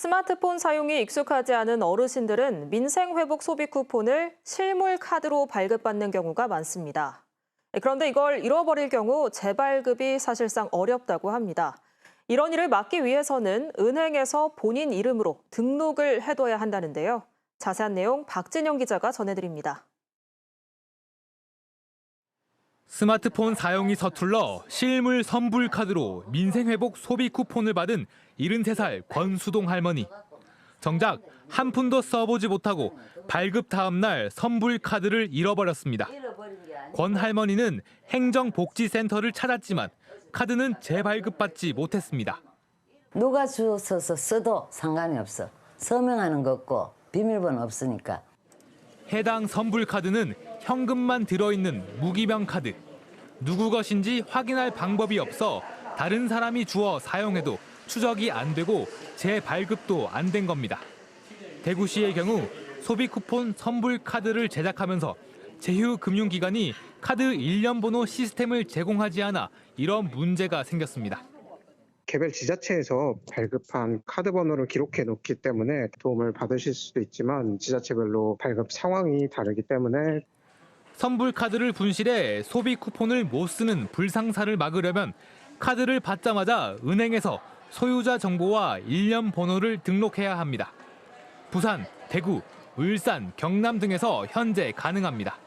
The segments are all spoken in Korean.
스마트폰 사용이 익숙하지 않은 어르신들은 민생회복 소비 쿠폰을 실물 카드로 발급받는 경우가 많습니다. 그런데 이걸 잃어버릴 경우 재발급이 사실상 어렵다고 합니다. 이런 일을 막기 위해서는 은행에서 본인 이름으로 등록을 해둬야 한다는데요. 자세한 내용 박진영 기자가 전해드립니다. 스마트폰 사용이 서툴러 실물 선불 카드로 민생 회복 소비 쿠폰을 받은 73살 권수동 할머니. 정작 한 푼도 써보지 못하고 발급 다음 날 선불 카드를 잃어버렸습니다. 권 할머니는 행정복지센터를 찾았지만 카드는 재발급받지 못했습니다. 누가 주워서 써도 상관이 없어. 서명하는 거 없고 비밀번호 없으니까. 해당 선불 카드는 현금만 들어있는 무기명 카드. 누구 것인지 확인할 방법이 없어 다른 사람이 주어 사용해도 추적이 안 되고 재발급도 안 된 겁니다. 대구시의 경우 소비 쿠폰 선불 카드를 제작하면서 제휴 금융기관이 카드 일련 번호 시스템을 제공하지 않아 이런 문제가 생겼습니다. 개별 지자체에서 발급한 카드 번호를 기록해 놓기 때문에 도움을 받으실 수도 있지만 지자체별로 발급 상황이 다르기 때문에 선불 카드를 분실해 소비 쿠폰을 못 쓰는 불상사를 막으려면 카드를 받자마자 은행에서 소유자 정보와 일련 번호를 등록해야 합니다. 부산, 대구, 울산, 경남 등에서 현재 가능합니다.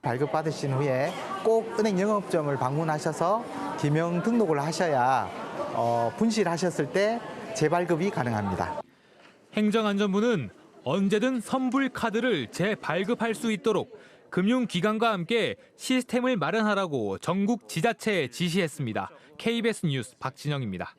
발급받으신 후에 꼭 은행 영업점을 방문하셔서 기명 등록을 하셔야 어, 분실하셨을 때 재발급이 가능합니다. 행정안전부는 언제든 선불 카드를 재발급할 수 있도록 금융기관과 함께 시스템을 마련하라고 전국 지자체에 지시했습니다. KBS 뉴스 박진영입니다.